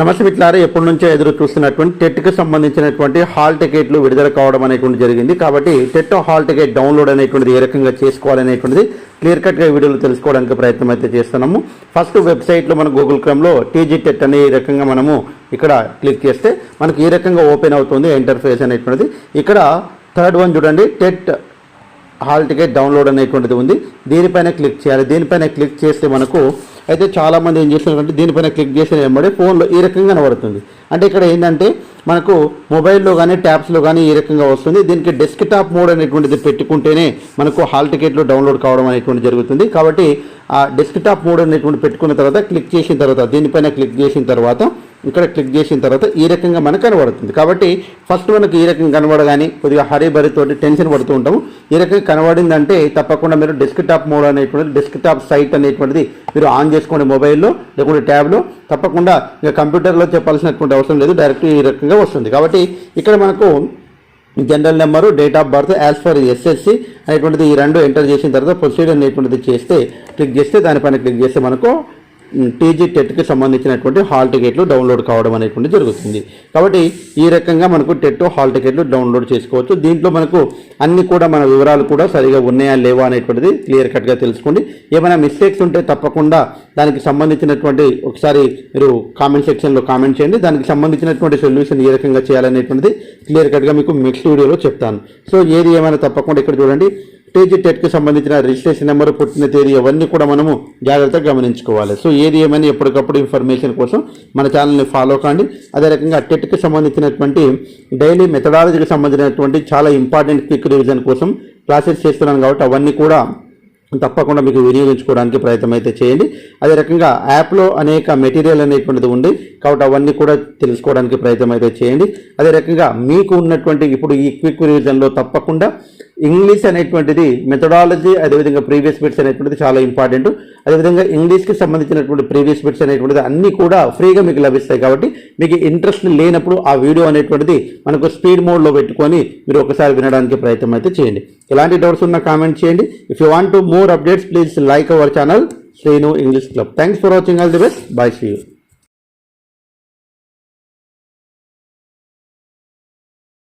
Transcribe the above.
నమస్తే మిట్లారా ఎప్పటి నుంచో ఎదురు చూస్తున్నటువంటి టెట్కి సంబంధించినటువంటి హాల్ టికెట్లు విడుదల కావడం అనేటువంటి జరిగింది. కాబట్టి టెట్ హాల్ టికెట్ డౌన్లోడ్ అనేటువంటిది ఏ రకంగా చేసుకోవాలనేటువంటిది క్లియర్ కట్గా వీడియోలో తెలుసుకోవడానికి ప్రయత్నం అయితే చేస్తున్నాము. ఫస్ట్ వెబ్సైట్లో మన గూగుల్ క్రమ్లో టీజీ టెట్ అనే ఈ రకంగా మనము ఇక్కడ క్లిక్ చేస్తే మనకి ఈ రకంగా ఓపెన్ అవుతుంది ఇంటర్ఫేస్ అనేటువంటిది. ఇక్కడ థర్డ్ వన్ చూడండి టెట్ హాల్ టికెట్ డౌన్లోడ్ అనేటువంటిది ఉంది. దీనిపైన క్లిక్ చేయాలి. దీనిపైన క్లిక్ చేస్తే మనకు అయితే చాలామంది ఏం చేస్తున్నారంటే దీనిపైన క్లిక్ చేసిన వెంబడి ఫోన్లో ఈ రకంగా కనబడుతుంది. అంటే ఇక్కడ ఏంటంటే మనకు మొబైల్లో కానీ ట్యాబ్స్లో కానీ ఈ రకంగా వస్తుంది. దీనికి డెస్క్ టాప్ మోడ్ అనేటువంటిది పెట్టుకుంటేనే మనకు హాల్ టికెట్లు డౌన్లోడ్ కావడం అనేటువంటి జరుగుతుంది. కాబట్టి ఆ డెస్క్ టాప్ మోడ్ అనేటువంటి పెట్టుకున్న తర్వాత క్లిక్ చేసిన తర్వాత దీనిపైన క్లిక్ చేసిన తర్వాత ఇక్కడ క్లిక్ చేసిన తర్వాత ఈ రకంగా మనకు కనబడుతుంది. కాబట్టి ఫస్ట్ మనకు ఈ రకంగా కనబడగానే కొద్దిగా హరీ టెన్షన్ పడుతూ ఉంటాము. ఈ రకంగా కనబడిందంటే తప్పకుండా మీరు డెస్క్ టాప్ మోడ్ అనేటువంటిది డెస్క్ టాప్ సైట్ అనేటువంటిది మీరు ఆన్ చేసుకోండి మొబైల్లో లేకుంటే ట్యాబ్లో తప్పకుండా ఇంకా కంప్యూటర్లో చెప్పాల్సినటువంటి అవసరం లేదు డైరెక్ట్ ఈ రకంగా వస్తుంది. కాబట్టి ఇక్కడ మనకు general number date of birth as per SSC అనేటువంటిది ఈ రెండు ఎంటర్ చేసిన తర్వాత ప్రొసీడర్ అనేటువంటిది చేస్తే క్లిక్ చేస్తే దానిపైన క్లిక్ చేస్తే మనకు టీజీ టెట్కి సంబంధించినటువంటి హాల్ టికెట్లు డౌన్లోడ్ కావడం అనేటువంటి జరుగుతుంది. కాబట్టి ఈ రకంగా మనకు టెట్ హాల్ టికెట్లు డౌన్లోడ్ చేసుకోవచ్చు. దీంట్లో మనకు అన్ని కూడా మన వివరాలు కూడా సరిగా ఉన్నాయా లేవా అనేటువంటిది క్లియర్ కట్గా తెలుసుకోండి. ఏమైనా మిస్టేక్స్ ఉంటే తప్పకుండా దానికి సంబంధించినటువంటి ఒకసారి మీరు కామెంట్ సెక్షన్లో కామెంట్ చేయండి. దానికి సంబంధించినటువంటి సొల్యూషన్ ఏ రకంగా చేయాలనేటువంటిది క్లియర్ కట్గా మీకు నెక్స్ట్ వీడియోలో చెప్తాను. సో ఏది ఏమైనా తప్పకుండా ఇక్కడ చూడండి. టీజీ టెట్కి సంబంధించిన రిజిస్ట్రేషన్ నెంబర్ పుట్టిన తేదీ అవన్నీ కూడా మనము జాగ్రత్తగా గమనించుకోవాలి. సో ఏది ఏమైనా ఎప్పటికప్పుడు ఇన్ఫర్మేషన్ కోసం మన ఛానల్ని ఫాలో కాండి. అదే రకంగా టెట్కి సంబంధించినటువంటి డైలీ మెథడాలజీకి సంబంధించినటువంటి చాలా ఇంపార్టెంట్ క్విక్ రివిజన్ కోసం క్లాసెస్ చేస్తున్నాను కాబట్టి అవన్నీ కూడా తప్పకుండా మీకు వినియోగించుకోవడానికి ప్రయత్నం అయితే చేయండి. అదే రకంగా యాప్లో అనేక మెటీరియల్ అనేటువంటిది ఉంది. కాబట్టి అవన్నీ కూడా తెలుసుకోవడానికి ప్రయత్నం అయితే చేయండి. అదే రకంగా మీకు ఉన్నటువంటి ఇప్పుడు ఈ క్విక్ రివిజన్లో తప్పకుండా ఇంగ్లీష్ అనేటువంటిది మెథడాలజీ అదేవిధంగా ప్రీవియస్ బిట్స్ అనేటువంటిది చాలా ఇంపార్టెంట్. అదేవిధంగా ఇంగ్లీష్కి సంబంధించినటువంటి ప్రీవియస్ బిట్స్ అనేటువంటిది అన్నీ కూడా ఫ్రీగా మీకు లభిస్తాయి కాబట్టి మీకు ఇంట్రెస్ట్ లేనప్పుడు ఆ వీడియో అనేటువంటిది మనకు స్పీడ్ మోడ్లో పెట్టుకొని మీరు ఒకసారి వినడానికి ప్రయత్నం అయితే చేయండి. ఎలాంటి డౌట్స్ ఉన్నా కామెంట్ చేయండి. If you want to more updates please like our channel Srinu English club thanks for watching all the best bye see you